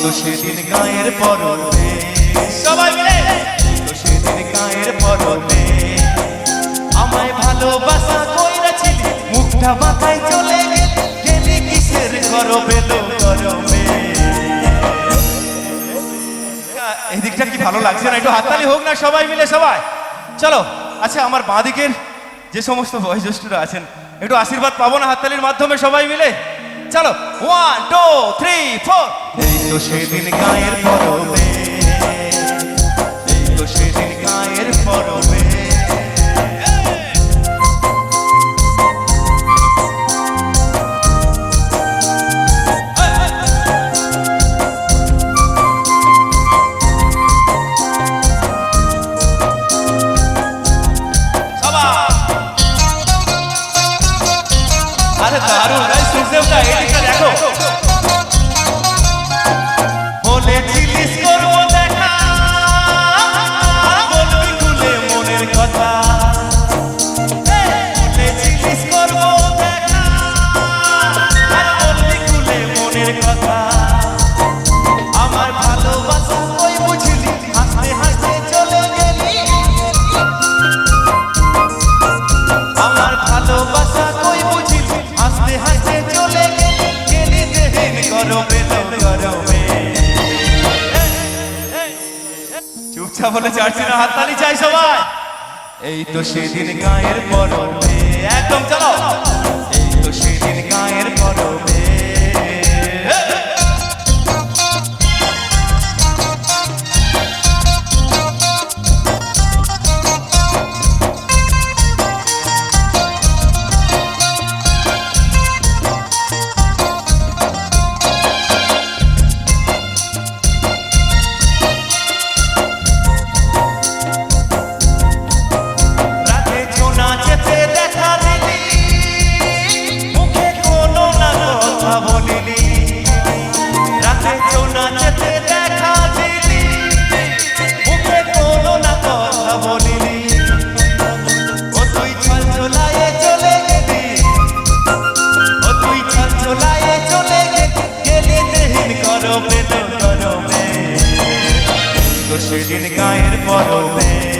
তো সেদিন গায়ের পরতে সবাই মিলে। তো সেদিন গায়ের পরতে আমায় ভালোবাসা কইরাছিলি মুখটা মাথায় চলে গেলি কিসের গরমে লো গরমে? এদিকটা কি ভালো লাগছে না? একটু হাততালি হোক না সবাই মিলে সবাই। চলো আচ্ছা আমার বাঁ দিকের যে সমস্ত বয়োজ্যেষ্ঠরা আছেন একটু আশীর্বাদ পাবো না হাততালির মাধ্যমে সবাই মিলে? চলো ওয়ান টু থ্রি ফোর এই তো সেদিন গায়ের পরবে আরে দারুণ তাই সুখদেব না এদিকে দেখো। বলেছিলিস চুপচাপ বলে চারছি না, হাততালি চাই সবাই। এই তো সেদিন গায়ের পরবে একদম, চলো। এই তো সেদিন গায়ের পরবে সেদিন গায়ের পরনে